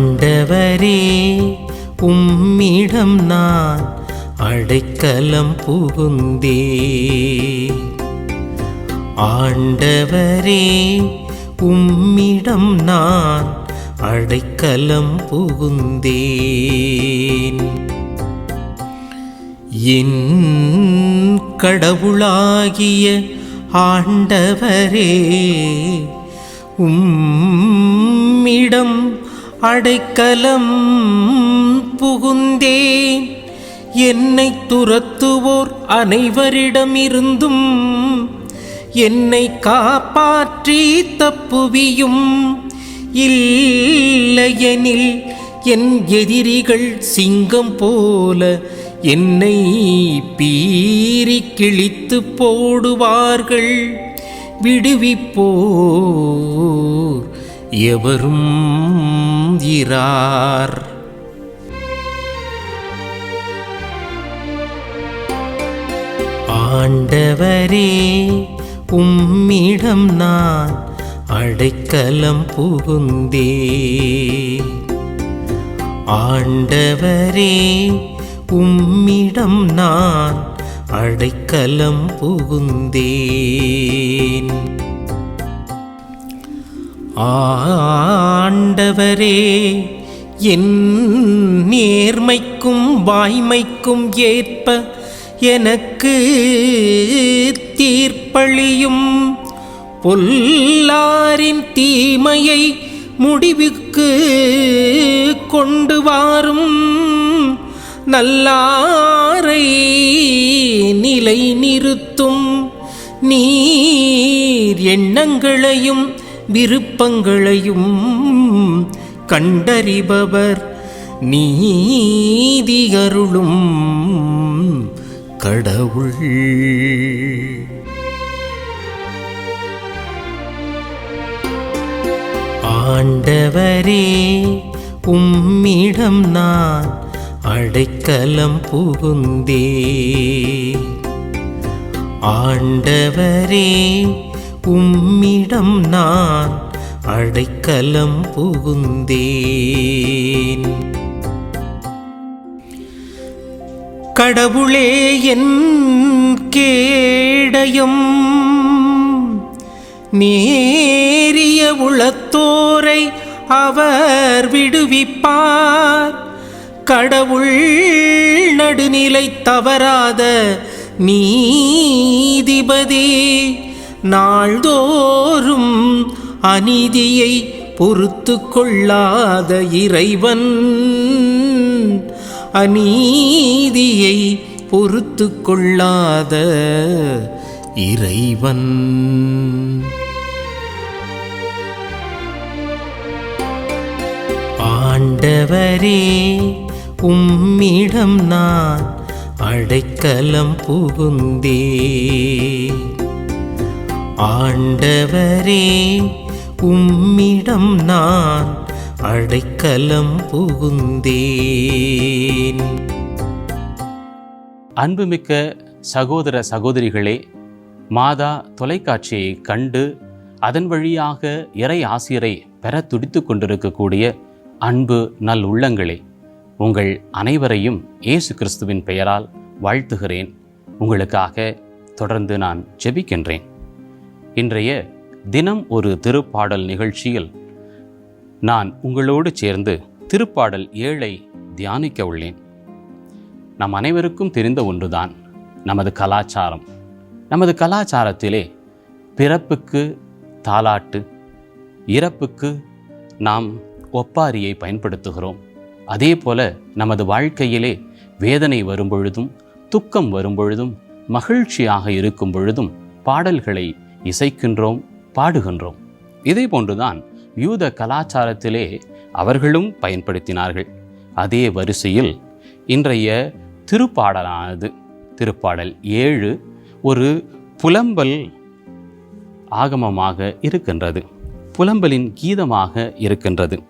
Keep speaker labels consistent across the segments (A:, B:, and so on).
A: ஆண்டவரே உம்மிடம் நான் அடைக்கலம் புகுந்தே ஆண்டவரே உம்மிடம் நான் அடைக்கலம் புகுந்தேன். என் கடவுளாகிய ஆண்டவரே உம்மிடம் அடைக்கலம் புகுந்தேன். என்னை துரத்துவோர் அனைவரிடமிருந்தும் என்னை காப்பாற்றி தப்புவியும். இல்லையெனில் என் எதிரிகள் சிங்கம் போல என்னை பீறி கிழித்து போடுவார்கள். விடுவிப்போர். எவரும் இரார். ஆண்டவரே உம்மிடம் நான் அடைக்கலம் புகுந்தே ஆண்டவரே உம்மிடம் நான் அடைக்கலம் புகுந்தேன். ஆண்டவரே என் நேர்மைக்கும் வாய்மைக்கும் ஏற்ப எனக்கு தீர்ப்பளியும் பொல்லாரின் தீமையை முடிவுக்கு கொண்டு வாரும் நல்லாரை நிலை நிறுத்தும் நீர் எண்ணங்களையும் விருப்பங்களையும் கண்டறிபவர் நீதி அருளும் கடவுள். ஆண்டவரே உம்மிடம் நான் அடைக்கலம் புகுந்தே ஆண்டவரே உம்மிடம் நான் அடைக்கலம் புகுந்தேன். கடவுளே என் கேடயம் நேரிய உளத்தோரை அவர் விடுவிப்பார். கடவுள் நடுநிலை தவறாத நீதிபதி நாள்தோறும் அநீதியை பொறுத்து கொள்ளாத இறைவன். அநீதியை பொறுத்து கொள்ளாத இறைவன். ஆண்டவரே உம்மிடம் நான் அடைக்கலம் புகுந்தே ஆண்டவரே உம்மிடம் நான் அடைக்கலம் புகுந்தேன்.
B: அன்புமிக்க சகோதர சகோதரிகளே மாதா தொலைக்காட்சியை கண்டு அதன் வழியாக இறை ஆசிரியரை பெற துடித்து கொண்டிருக்கக்கூடிய அன்பு நல் உள்ளங்களே உங்கள் அனைவரையும் இயேசு கிறிஸ்துவின் பெயரால் வாழ்த்துகிறேன். உங்களுக்காக தொடர்ந்து நான் ஜெபிக்கின்றேன். இன்றைய தினம் ஒரு திருப்பாடல் நிகழ்ச்சியில் நான் உங்களோடு சேர்ந்து திருப்பாடல் ஏழை தியானிக்க உள்ளேன். நம் அனைவருக்கும் தெரிந்த ஒன்றுதான் நமது கலாச்சாரம். நமது கலாச்சாரத்திலே பிறப்புக்கு தாலாட்டு இறப்புக்கு நாம் ஒப்பாரியை பயன்படுத்துகிறோம். அதே போல நமது வாழ்க்கையிலே வேதனை வரும்பொழுதும் துக்கம் வரும்பொழுதும் மகிழ்ச்சியாக இருக்கும் பொழுதும் பாடல்களை இசைக்கின்றோம் பாடுகின்றோம். இதே போன்றுதான் யூத கலாச்சாரத்திலே அவர்களும் பயன்படுத்தினார்கள். அதே வரிசையில் இன்றைய திருப்பாடலானது திருப்பாடல் ஏழு ஒரு புலம்பல் ஆகமமாக இருக்கின்றது. புலம்பலின் கீதமாக இருக்கின்றது.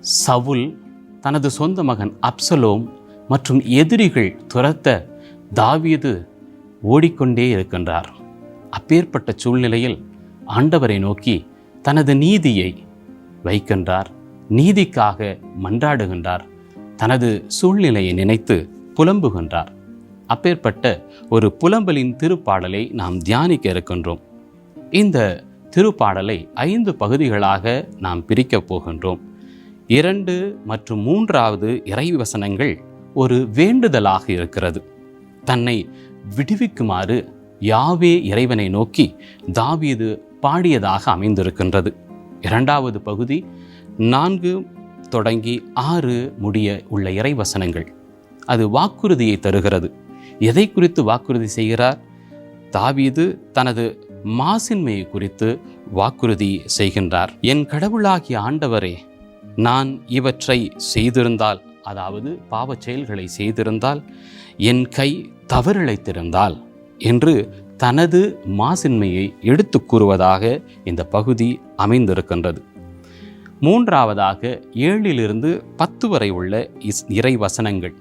B: சவுல் தனது சொந்த மகன் அப்சலோம் மற்றும் எதிரிகள் துரத்த தாவீது ஓடிக்கொண்டே இருக்கின்றார். அப்பேற்பட்ட சூழ்நிலையில் ஆண்டவரை நோக்கி தனது நீதியை வைக்கின்றார் நீதிக்காக மன்றாடுகின்றார் தனது சூழ்நிலையை நினைத்து புலம்புகின்றார். அப்பேற்பட்ட ஒரு புலம்பலின் திருப்பாடலை நாம் தியானிக்க இருக்கின்றோம். இந்த திருப்பாடலை ஐந்து பகுதிகளாக நாம் பிரிக்கப் போகின்றோம். இரண்டு மற்றும் மூன்றாவது இறைவசனங்கள் ஒரு வேண்டுதலாக இருக்கிறது. தன்னை விடுவிக்குமாறு யாவே இறைவனை நோக்கி தாவீது பாடியதாக அமைந்திருக்கின்றது. இரண்டாவது பகுதி நான்கு தொடங்கி ஆறு முடிய உள்ள இறைவசனங்கள். அது வாக்குறுதியை தருகிறது. எதை குறித்து வாக்குறுதி செய்கிறார்? தாவீது தனது மாசின்மையை குறித்து வாக்குறுதி செய்கின்றார். என் கடவுளாகிய ஆண்டவரே நான் இவற்றை செய்திருந்தால் அதாவது பாவச் செயல்களை செய்திருந்தால் என் கை தவறிழைத்திருந்தால் என்று தனது மாசின்மையை எடுத்து கூறுவதாக இந்த பகுதி அமைந்திருக்கின்றது. மூன்றாவதாக ஏழிலிருந்து பத்து வரை உள்ள இஸ் இறை வசனங்கள்.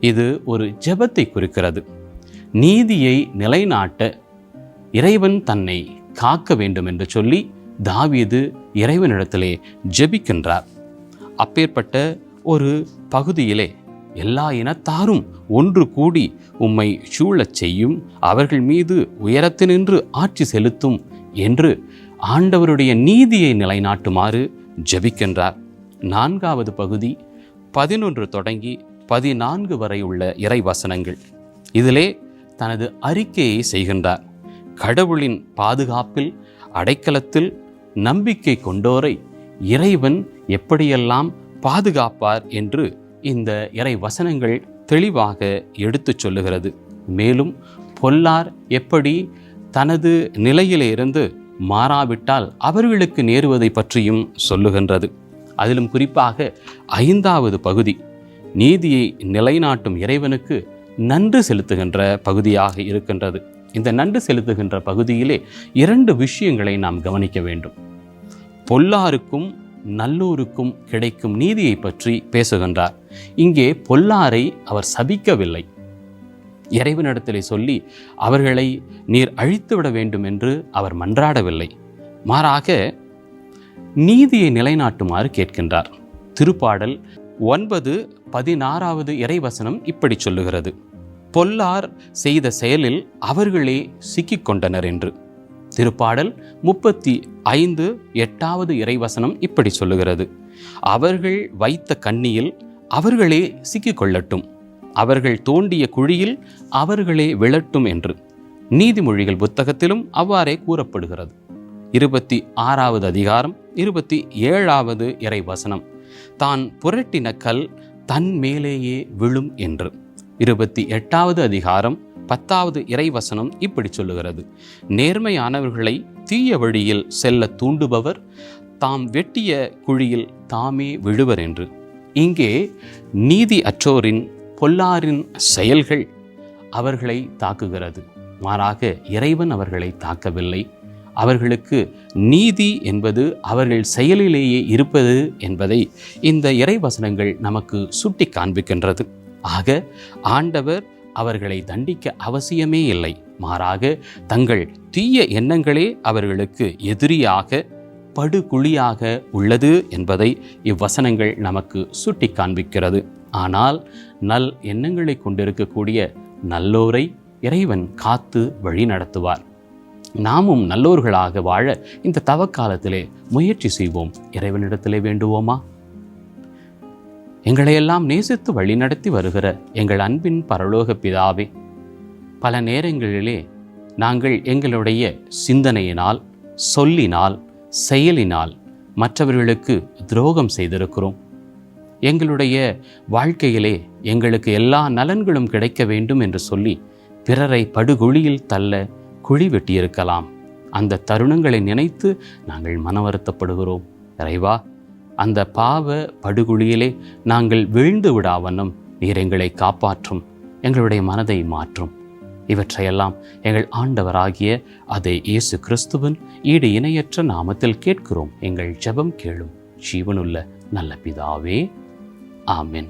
B: இது ஒரு ஜெபத்தை குறிக்கிறது. நீதியை நிலைநாட்ட இறைவன் தன்னை காக்க வேண்டும் என்று சொல்லி தாவீது இறைவனிடத்திலே ஜெபிக்கின்றார். அப்பேற்பட்ட ஒரு பகுதியிலே எல்லா இனத்தாரும் ஒன்று கூடி உம்மை சூழச் செய்யும். அவர்கள் மீது உயரத்தினின்று ஆட்சி செலுத்தும் என்று ஆண்டவருடைய நீதியை நிலைநாட்டுமாறு ஜெபிக்கின்றார். நான்காவது பகுதி பதினொன்று தொடங்கி பதினான்கு வரை உள்ள இறைவசனங்கள். இதிலே தனது அறிக்கையை செய்கின்றார். கடவுளின் பாதுகாப்பில் அடைக்கலத்தில் நம்பிக்கை கொண்டோரை இறைவன் எப்படியெல்லாம் பாதுகாப்பார் என்று இந்த இறை வசனங்கள் தெளிவாக எடுத்துச் சொல்லுகிறது. மேலும் பொல்லார் எப்படி தனது நிலையிலே இருந்து மாறாவிட்டால் அவர்களுக்கு நேருவதை பற்றியும் சொல்லுகின்றது. அதிலும் குறிப்பாக ஐந்தாவது பகுதி நீதியை நிலைநாட்டும் இறைவனுக்கு நன்றி செலுத்துகின்ற பகுதியாக இருக்கின்றது. இந்த நன்றி செலுத்துகின்ற பகுதியிலே இரண்டு விஷயங்களை நாம் கவனிக்க வேண்டும். பொல்லாருக்கும் நல்லோருக்கும் கிடைக்கும் நீதியை பற்றி பேசுகின்றார். இங்கே பொல்லாரை அவர் சபிக்கவில்லை. இறைவனிடத்திலே சொல்லி அவர்களை நீர் அழித்துவிட வேண்டும் என்று அவர் மன்றாடவில்லை. மாறாக நீதியை நிலைநாட்டுமாறு கேட்கின்றார். திருப்பாடல் ஒன்பது பதினாறாவது இறைவசனம் இப்படி சொல்லுகிறது. பொல்லார் செய்த செயலில் அவர்களே சிக்கிக்கொண்டனர் என்று. திருப்பாடல் முப்பத்தி ஐந்து எட்டாவது இறைவசனம் இப்படி சொல்லுகிறது. அவர்கள் வைத்த கண்ணியில் அவர்களே சிக்கிக்கொள்ளட்டும். அவர்கள் தோண்டிய குழியில் அவர்களே விழட்டும் என்று. நீதிமொழிகள் புத்தகத்திலும் அவ்வாறே கூறப்படுகிறது. இருபத்தி ஆறாவது அதிகாரம் இருபத்தி ஏழாவது இறைவசனம். தான் புரட்டின கல் தன் மேலேயே விழும் என்று. இருபத்தி எட்டாவது அதிகாரம் பத்தாவது இறைவசனம் இப்படி சொல்லுகிறது. நேர்மையானவர்களை தீய வழியில் செல்ல தூண்டுபவர் தாம் வெட்டிய குழியில் தாமே விழுவர் என்று. இங்கே நீதி அற்றோரின் பொல்லாரின் செயல்கள் அவர்களை தாக்குகிறது. மாறாக இறைவன் அவர்களை தாக்கவில்லை. அவர்களுக்கு நீதி என்பது அவர்கள் செயலிலேயே இருப்பது என்பதை இந்த இறைவசனங்கள் நமக்கு சுட்டி காண்பிக்கின்றது ஆக ஆண்டவர் அவர்களை தண்டிக்க அவசியமே இல்லை. மாறாக தங்கள் தீய எண்ணங்களே அவர்களுக்கு எதிரியாக படுகுழியாக உள்ளது என்பதை இவ்வசனங்கள் நமக்கு சுட்டி காண்பிக்கிறது ஆனால் நல் எண்ணங்களை கொண்டிருக்கக்கூடிய நல்லோரை இறைவன் காத்து வழி நடத்துவார். நாமும் நல்லோர்களாக வாழ இந்த தவக்காலத்திலே முயற்சி செய்வோம். இறைவனிடத்திலே வேண்டுவோமா? எங்களையெல்லாம் நேசித்து வழிநடத்தி வருகிற எங்கள் அன்பின் பரலோக பிதாவே பல நேரங்களிலே நாங்கள் எங்களுடைய சிந்தனையினால் சொல்லினால் செயலினால் மற்றவர்களுக்கு துரோகம் செய்திருக்கிறோம். எங்களுடைய வாழ்க்கையிலே எங்களுக்கு எல்லா நலன்களும் கிடைக்க வேண்டும் என்று சொல்லி பிறரை படுகுழியில் தள்ள குழி வெட்டியிருக்கலாம். அந்த தருணங்களை நினைத்து நாங்கள் மன வருத்தப்படுகிறோம் இறைவா அந்த பாவ படுகுழியிலே நாங்கள் வீழ்ந்து விடாவனும் நீர் எங்களை காப்பாற்றும் எங்களுடைய மனதை மாற்றும். இவற்றையெல்லாம் எங்கள் ஆண்டவராகிய அதை இயேசு கிறிஸ்துவின் ஈடு இணையற்ற நாமத்தில் கேட்கிறோம். எங்கள் ஜெபம் கேளும். ஜீவனுள்ள நல்ல பிதாவே ஆமென்.